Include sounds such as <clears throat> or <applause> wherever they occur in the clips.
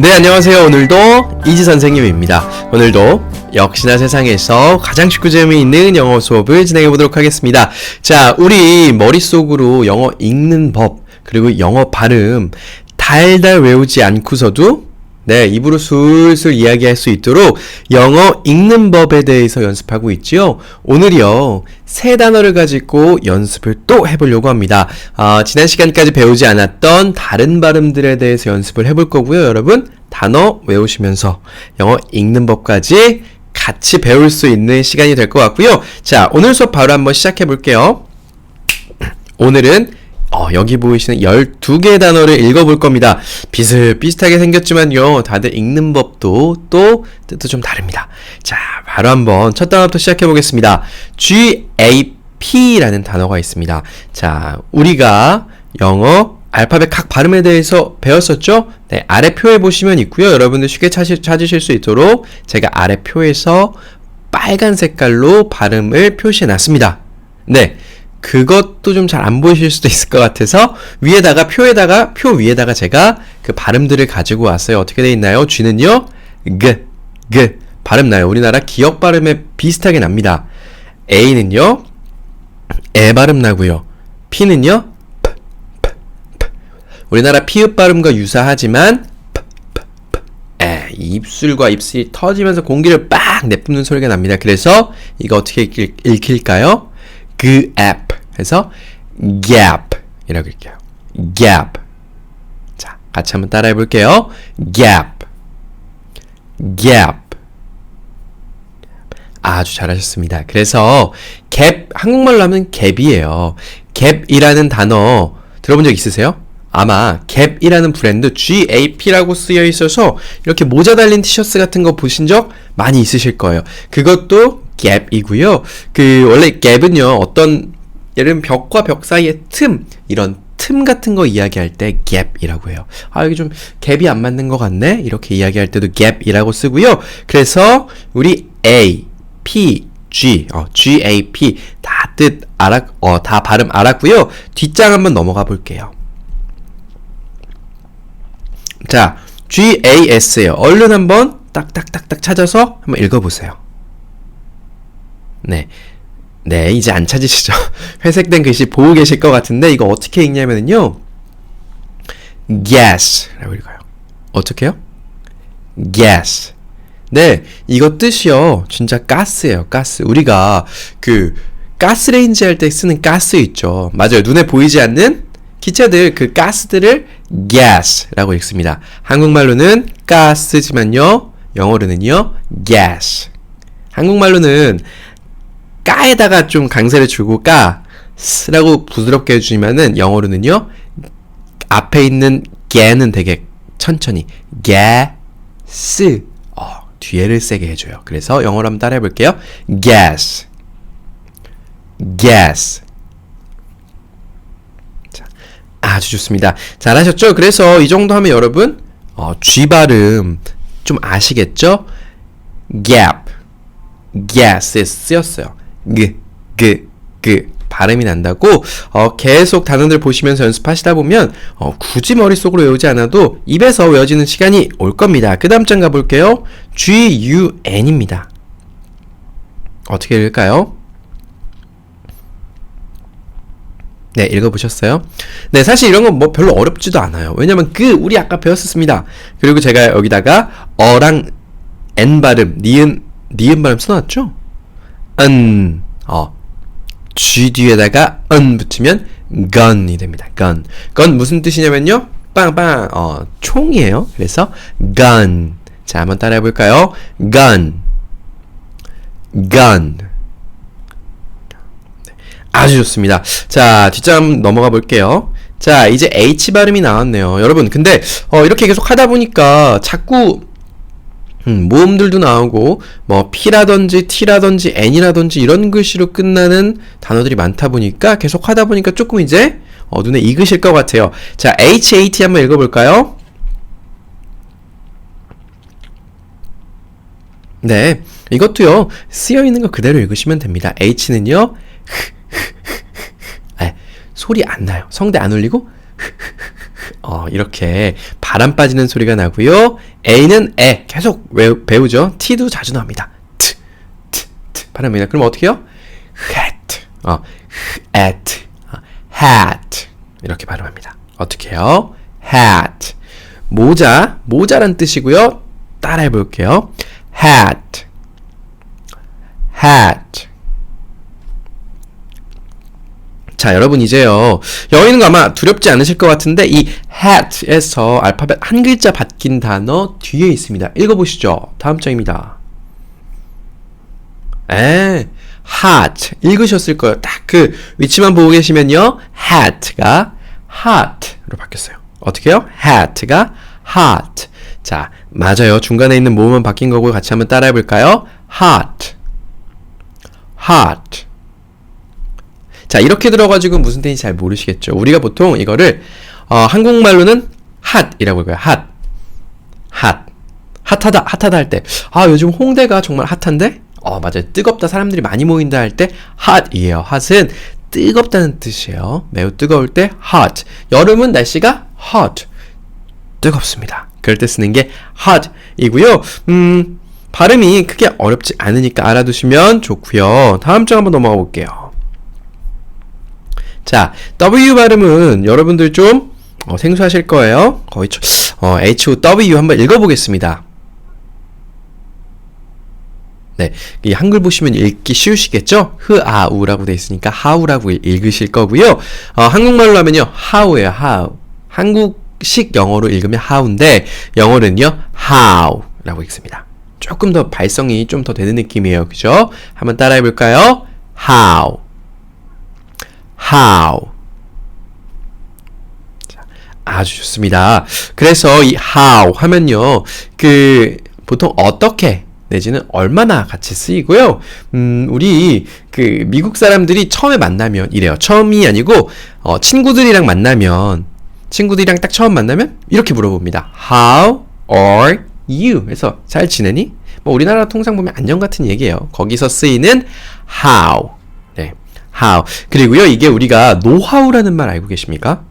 네, 안녕하세요. 오늘도 이지 선생님입니다. 오늘도 역시나 세상에서 가장 쉽고 재미있는 영어 수업을 진행해 보도록 하겠습니다. 자, 우리 머릿속으로 영어 읽는 법, 그리고 영어 발음 달달 외우지 않고서도 네, 입으로 술술 이야기할 수 있도록 영어 읽는 법에 대해서 연습하고 있지요. 오늘이요, 새 단어를 가지고 연습을 또 해보려고 합니다. 아, 지난 시간까지 배우지 않았던 다른 발음들에 대해서 연습을 해볼 거고요, 여러분. 단어 외우시면서 영어 읽는 법까지 같이 배울 수 있는 시간이 될 것 같고요. 자, 오늘 수업 바로 한번 시작해 볼게요. <clears throat> 오늘은 어, 여기 보이시는 12개의 단어를 읽어볼 겁니다. 비슷비슷하게 생겼지만요. 다들 읽는 법도 또 뜻도 좀 다릅니다. 자, 바로 한번 첫 단어부터 시작해 보겠습니다. GAP라는 단어가 있습니다. 자, 우리가 영어 알파벳 각 발음에 대해서 배웠었죠? 네, 아래 표에 보시면 있고요. 여러분들 쉽게 찾으, 찾으실 수 있도록 제가 아래 표에서 빨간 색깔로 발음을 표시해 놨습니다. 네. 그것도 좀 잘 안 보이실 수도 있을 것 같아서 위에다가 표에다가 표 위에다가 제가 그 발음들을 가지고 왔어요. 어떻게 돼 있나요? G는요. 그, 그 발음 나요. 우리나라 기억 발음에 비슷하게 납니다. A는요. 에 발음 나고요. P는요. 프, 프, 프. 우리나라 피읍 발음과 유사하지만 프, 프, 프. 에, 입술과 입술이 터지면서 공기를 빡 내뿜는 소리가 납니다. 그래서 이거 어떻게 읽, 읽힐까요? 그 앱 해서 gap 이라고 읽게요. gap. 자, 같이 한번 따라해 볼게요. gap. gap. 아주 잘하셨습니다. 그래서 gap 한국말로 하면 갭이에요. 갭이라는 단어 들어본 적 있으세요? 아마 갭이라는 브랜드 GAP라고 쓰여 있어서 이렇게 모자 달린 티셔츠 같은 거 보신 적 많이 있으실 거예요. 그것도 갭이고요. 그 원래 갭은요 어떤 예를 들면 벽과 벽 사이의 틈 이런 틈 같은 거 이야기할 때 갭이라고 해요. 아 여기 좀 갭이 안 맞는 것 같네 이렇게 이야기할 때도 갭이라고 쓰고요. 그래서 우리 A, P, G, 어, G, A, P 다 뜻 알았, 어, 다 발음 알았고요. 뒷장 한번 넘어가 볼게요. 자, G, A, S예요. 얼른 한번 딱딱딱딱 찾아서 한번 읽어보세요. 네. 네, 이제 안 찾으시죠? <laughs> 회색된 글씨 보고 계실 것 같은데, 이거 어떻게 읽냐면요. gas 라고 읽어요. 어떻게요? gas. 네, 이거 뜻이요. 진짜 가스예요, 가스. 우리가 그 가스레인지 할 때 쓰는 가스 있죠. 맞아요. 눈에 보이지 않는 기체들 그 가스들을 gas라고 읽습니다. 한국말로는 가스지만요. 영어로는요. gas. 한국말로는 까에다가 좀 강세를 주고 가스라고 부드럽게 해주면은 영어로는요. 앞에 있는 게는 되게 천천히 gas 어, 뒤에를 세게 해줘요. 그래서 영어로 한번 따라해 볼게요. gas gas 자, 아주 좋습니다. 잘하셨죠? 그래서 이 정도 하면 여러분 어, G 발음 좀 아시겠죠? gap gas에 쓰였어요. 그, 그, 그 발음이 난다고 어, 계속 단어들 보시면서 연습하시다 보면 어, 굳이 머릿속으로 외우지 않아도 입에서 외워지는 시간이 올 겁니다. 그 다음 장 가볼게요. G-U-N입니다. 어떻게 읽을까요? 네, 읽어보셨어요? 네, 사실 이런 건 뭐 별로 어렵지도 않아요. 왜냐면 그, 우리 아까 배웠었습니다. 그리고 제가 여기다가 어랑 N 발음, 니은, 니은 발음 써놨죠? 은, 어, G 뒤에다가 은 붙이면 gun이 됩니다. gun. gun 무슨 뜻이냐면요. 빵빵, 어, 총이에요. 그래서 gun. 자, 한번 따라해 볼까요? gun. gun. 아주 좋습니다. 자, 뒷장 넘어가 볼게요. 자, 이제 H 발음이 나왔네요. 여러분, 근데, 어, 이렇게 계속 하다 보니까 자꾸 음, 모음들도 나오고 뭐 P라든지 T라든지 N이라든지 이런 글씨로 끝나는 단어들이 많다 보니까 계속 하다 보니까 조금 이제 어, 눈에 익으실 것 같아요. 자, HAT 한번 읽어볼까요? 네, 이것도요 쓰여 있는 거 그대로 읽으시면 됩니다. H는요 아, 소리 안 나요. 성대 안 울리고 <laughs> 어, 이렇게 바람 빠지는 소리가 나고요. A는 에 계속 외우, 배우죠. T도 자주 나옵니다. 트, 트, 트 발음입니다. 그럼 어떻게 해요? hat, 어, hat, 어, hat 이렇게 발음합니다. 어떻게 해요? hat 모자, 모자란 뜻이고요. 따라해 볼게요. hat, hat 자, 여러분 이제요. 거 아마 두렵지 않으실 것 같은데 이 hat에서 알파벳 한 글자 바뀐 단어 뒤에 있습니다. 읽어보시죠. 다음 장입니다. 에, hot 읽으셨을 거예요. 딱 그 위치만 보고 계시면요. hat가 hot로 바뀌었어요. 어떻게 해요? hat가 hot. 자, 맞아요. 중간에 있는 모음만 바뀐 거고 같이 한번 따라해 볼까요? hot. hot. 자, 이렇게 들어가지고 무슨 뜻인지 잘 모르시겠죠. 우리가 보통 이거를 어, 한국말로는 핫이라고 해요. 핫. 핫. 핫하다, 핫하다 할 때. 아, 요즘 홍대가 정말 핫한데? 어, 맞아요. 뜨겁다, 사람들이 많이 모인다 할 때 핫이에요. 핫은 뜨겁다는 뜻이에요. 매우 뜨거울 때 hot. 여름은 날씨가 hot. 뜨겁습니다. 그럴 때 쓰는 게 hot이고요. 음, 발음이 크게 어렵지 않으니까 알아두시면 좋고요. 다음 장 한번 넘어가 볼게요. 자, W 발음은 여러분들 좀 어, 생소하실 거예요. 거의 저, 어, H-O-W 한번 읽어보겠습니다. 네, 이 한글 보시면 읽기 쉬우시겠죠? 흐아우라고 돼 있으니까 하우라고 읽으실 거고요. 어, 한국말로 하면요, how예요, how. 한국식 영어로 읽으면 how인데 영어는요, how라고 읽습니다. 조금 더 발성이 좀 더 되는 느낌이에요, 그죠? 한번 따라해 볼까요? how. How. 자, 아주 좋습니다. 그래서 이 how 하면요, 그 보통 어떻게 내지는 얼마나 같이 쓰이고요. 음, 우리 그 미국 사람들이 처음에 만나면 이래요. 처음이 아니고 어, 친구들이랑 만나면 친구들이랑 딱 처음 만나면 이렇게 물어봅니다. How are you? 그래서 잘 지내니? 뭐 우리나라 통상 보면 안녕 같은 얘기예요. 거기서 쓰이는 how. 네. how. 그리고요, 이게 우리가 노하우라는 말 알고 계십니까?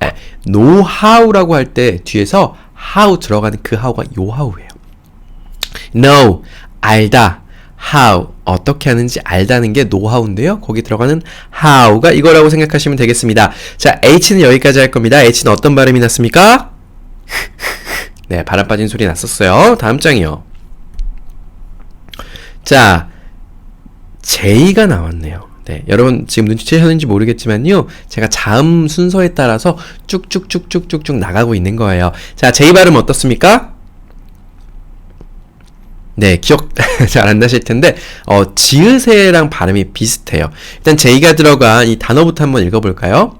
네, 노하우라고 할 때 뒤에서 how 들어가는 그 how가 요하우예요. know, 알다. how, 어떻게 하는지 알다는 게 노하우인데요. 거기 들어가는 how가 이거라고 생각하시면 되겠습니다. 자, h는 여기까지 할 겁니다. h는 어떤 발음이 났습니까? <laughs> 네, 바람 빠진 소리 났었어요. 다음 장이요. 자, J가 나왔네요. 네, 여러분 지금 눈치채셨는지 모르겠지만요. 제가 자음 순서에 따라서 쭉쭉쭉쭉쭉쭉 나가고 있는 거예요. 자, J 발음 어떻습니까? 네, 기억 <laughs> 잘 안 나실 텐데, 어, 지읒새랑 발음이 비슷해요. 일단 J가 들어간 이 단어부터 한번 읽어볼까요?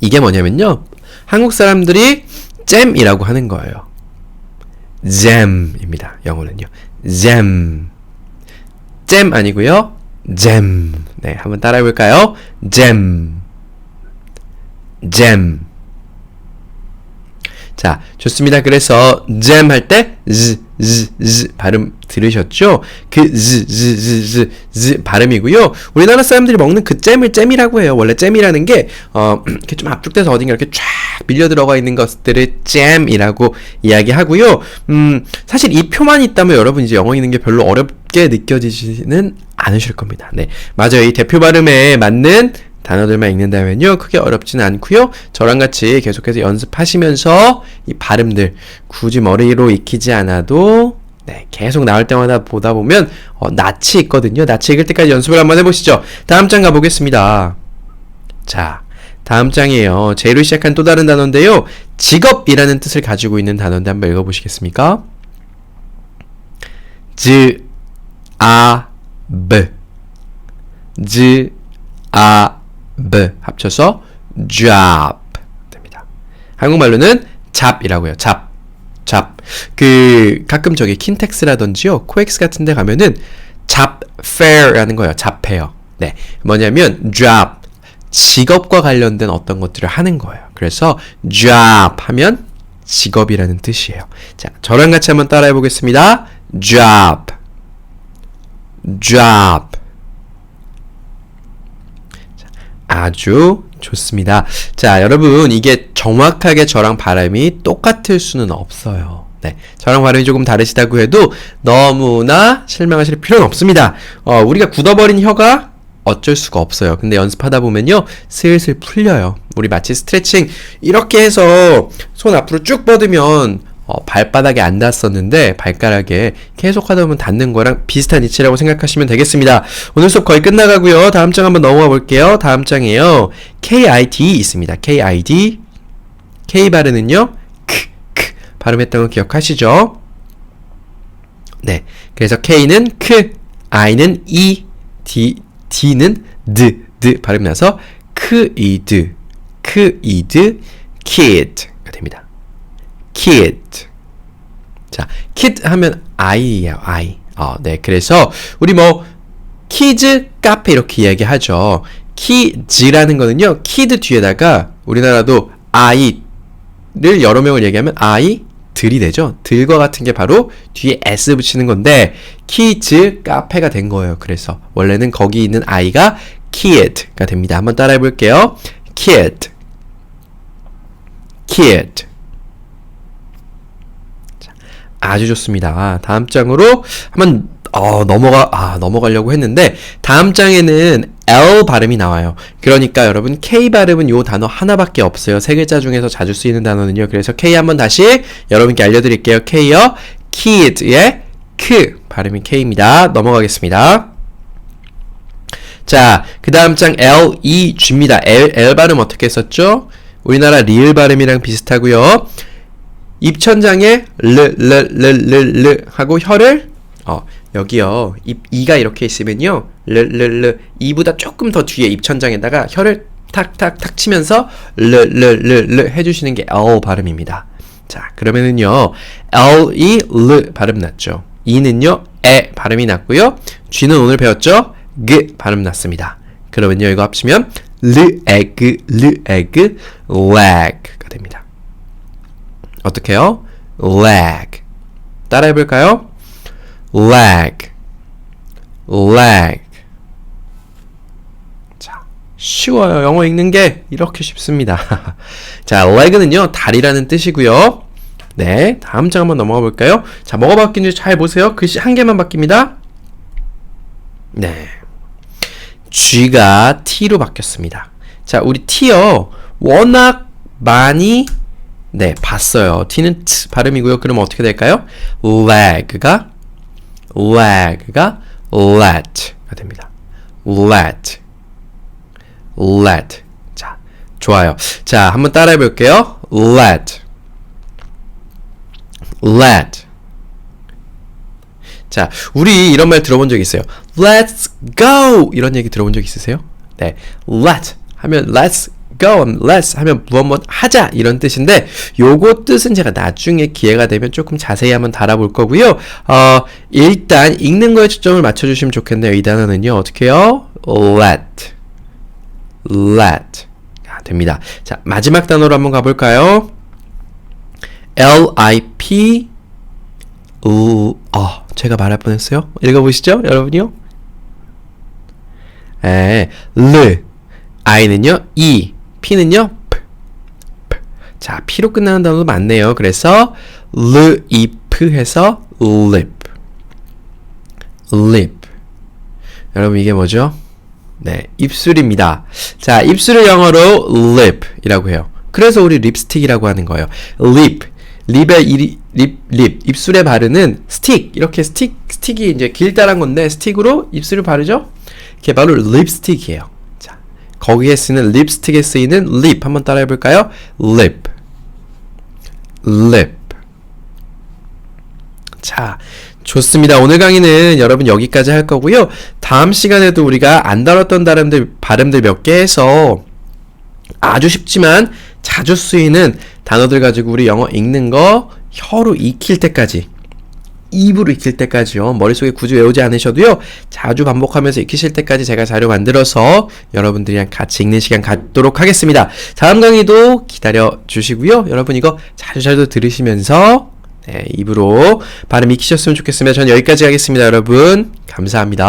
이게 뭐냐면요. 한국 사람들이 잼이라고 하는 거예요. 잼입니다. 영어는요. 잼. 잼 아니고요. 잼. 네, 한번 따라해 볼까요? 잼. 잼. 자, 좋습니다. 그래서 잼 할 때 z, z, z 발음 들으셨죠? 그 z, z, z, z, z 발음이고요. 우리나라 사람들이 먹는 그 잼을 잼이라고 해요. 원래 잼이라는 게 어, <clears throat> 이렇게 좀 압축돼서 어딘가 이렇게 쫙 밀려 들어가 있는 것들을 잼이라고 이야기하고요. 음, 사실 이 표만 있다면 여러분 이제 영어 읽는 게 별로 어렵게 느껴지지는 않으실 겁니다. 네. 맞아요. 이 대표 발음에 맞는 단어들만 읽는다면요. 크게 어렵지는 않고요. 저랑 같이 계속해서 연습하시면서 이 발음들 굳이 머리로 익히지 않아도 네, 계속 나올 때마다 보다 보면 어, 낯이 있거든요. 낯이 익을 때까지 연습을 한번 해보시죠. 다음 장 가보겠습니다. 자, 다음 장이에요. J로 시작한 또 다른 단어인데요. 직업이라는 뜻을 가지고 있는 단어인데 한번 읽어보시겠습니까? 즈, 아, 브. 즈, 아, b 합쳐서 job 됩니다. 한국말로는 잡이라고 해요. 잡. 잡. 그 가끔 저기 킨텍스라든지요. 코엑스 같은 데 가면은 잡 fair라는 거예요. 잡해요. 네. 뭐냐면 job 직업과 관련된 어떤 것들을 하는 거예요. 그래서 job 하면 직업이라는 뜻이에요. 자, 저랑 같이 한번 따라해 보겠습니다. job. job. 아주 좋습니다. 자, 여러분, 이게 정확하게 저랑 발음이 똑같을 수는 없어요. 네. 저랑 발음이 조금 다르시다고 해도 너무나 실망하실 필요는 없습니다. 어, 우리가 굳어버린 혀가 어쩔 수가 없어요. 근데 연습하다 보면요, 슬슬 풀려요. 우리 마치 스트레칭 이렇게 해서 손 앞으로 쭉 뻗으면 어, 발바닥에 안 닿았었는데 발가락에 계속 하다 보면 닿는 거랑 비슷한 이치라고 생각하시면 되겠습니다. 오늘 수업 거의 끝나가고요. 다음 장 한번 넘어가 볼게요. 다음 장이에요. KID 있습니다. KID K 발음은요. 크, 크 발음했던 거 기억하시죠? 네. 그래서 K는 크, I는 이, D, D는 드, 드 발음 나서 크이드, 크이드, kid가 됩니다. Kid. 자, kid 하면 아이예요, 아이. 어, 네. 그래서 우리 뭐 키즈 카페 이렇게 이야기하죠. 키즈라는 거는요. 키드 뒤에다가 우리나라도 아이를 여러 명을 얘기하면 아이 들이 되죠. 들과 같은 게 바로 뒤에 s 붙이는 건데 키즈 카페가 된 거예요. 그래서 원래는 거기 있는 아이가 kid가 됩니다. 한번 따라해 볼게요. kid kid 자, 아주 좋습니다. 다음 장으로 한번 어, 넘어가 아, 넘어가려고 했는데 다음 장에는 L 발음이 나와요. 그러니까 여러분 K 발음은 요 단어 하나밖에 없어요. 세 글자 중에서 자주 쓰이는 단어는요. 그래서 K 한번 다시 여러분께 알려드릴게요. K요. kid의 크 발음이 K입니다. 넘어가겠습니다. 자, 그 다음 장 L, E, G입니다. L, L 발음 어떻게 썼죠? 우리나라 리을 발음이랑 비슷하고요. 입천장에 르, 르, 르, 르, 르 하고 혀를 어, 여기요. 입, 이가 이렇게 있으면요. 르, 르, 르. 이보다 조금 더 뒤에 입천장에다가 혀를 탁탁탁 치면서 르, 르, 르, 르 해주시는 게 L 발음입니다. 자, 그러면은요. L이 르 발음 났죠. E는요. 에 발음이 났고요. G는 오늘 배웠죠? 그 발음 났습니다. 그러면요. 이거 합치면 르, 에그, 르, 에그, leg가 됩니다. 어떻게요? leg. 따라해 볼까요? leg, leg. 자, 쉬워요. 영어 읽는 게 이렇게 쉽습니다. <laughs> 자, leg는요, 다리라는 뜻이고요. 네, 다음 장 한번 넘어가 볼까요? 자, 뭐가 바뀌는지 잘 보세요. 글씨 한 개만 바뀝니다. 네. G가 T로 바뀌었습니다. 자, 우리 T요. 워낙 많이 네, 봤어요. T는 T 발음이고요. 그럼 어떻게 될까요? leg가 leg가 let가 됩니다. let let 자, 좋아요. 자, 한번 따라해 볼게요. let let 자, 우리 이런 말 들어본 적 있어요. Let's go! 이런 얘기 들어본 적 있으세요? 네. Let 하면 let's go, let's 하면 무엇 무엇 하자 이런 뜻인데 요거 뜻은 제가 나중에 기회가 되면 조금 자세히 한번 달아볼 거고요. 어, 일단 읽는 거에 초점을 맞춰주시면 좋겠네요. 이 단어는요. 어떻게 해요? let let 아, 됩니다. 자, 마지막 단어로 한번 가볼까요? L-I-P 우, 어, 제가 말할 뻔했어요. 읽어보시죠, 여러분이요. 에, 르, I는요, E, P는요, P, P. 자, P로 끝나는 단어도 많네요. 그래서 르, 이, 프 해서 lip, lip. 여러분 이게 뭐죠? 네, 입술입니다. 자, 입술을 영어로 lip이라고 해요. 그래서 우리 립스틱이라고 하는 거예요. lip. 립의 이, 립, 립, 입술에 바르는 스틱. 이렇게 스틱, 스틱이 이제 길다란 건데, 스틱으로 입술을 바르죠? 그게 바로 립스틱이에요. 자, 거기에 쓰는 립스틱에 쓰이는 립. 한번 따라해 볼까요? lip. lip. 자, 좋습니다. 오늘 강의는 여러분 여기까지 할 거고요. 다음 시간에도 우리가 안 다뤘던 발음들, 발음들 몇 개 해서 아주 쉽지만 자주 쓰이는 단어들 가지고 우리 영어 읽는 거 혀로 익힐 때까지 입으로 익힐 때까지요. 머릿속에 굳이 외우지 않으셔도요. 자주 반복하면서 익히실 때까지 제가 자료 만들어서 여러분들이랑 같이 읽는 시간 갖도록 하겠습니다. 다음 강의도 기다려 주시고요. 여러분 이거 자주 자주 들으시면서 네, 입으로 발음 익히셨으면 좋겠습니다. 전 여기까지 하겠습니다, 여러분. 감사합니다.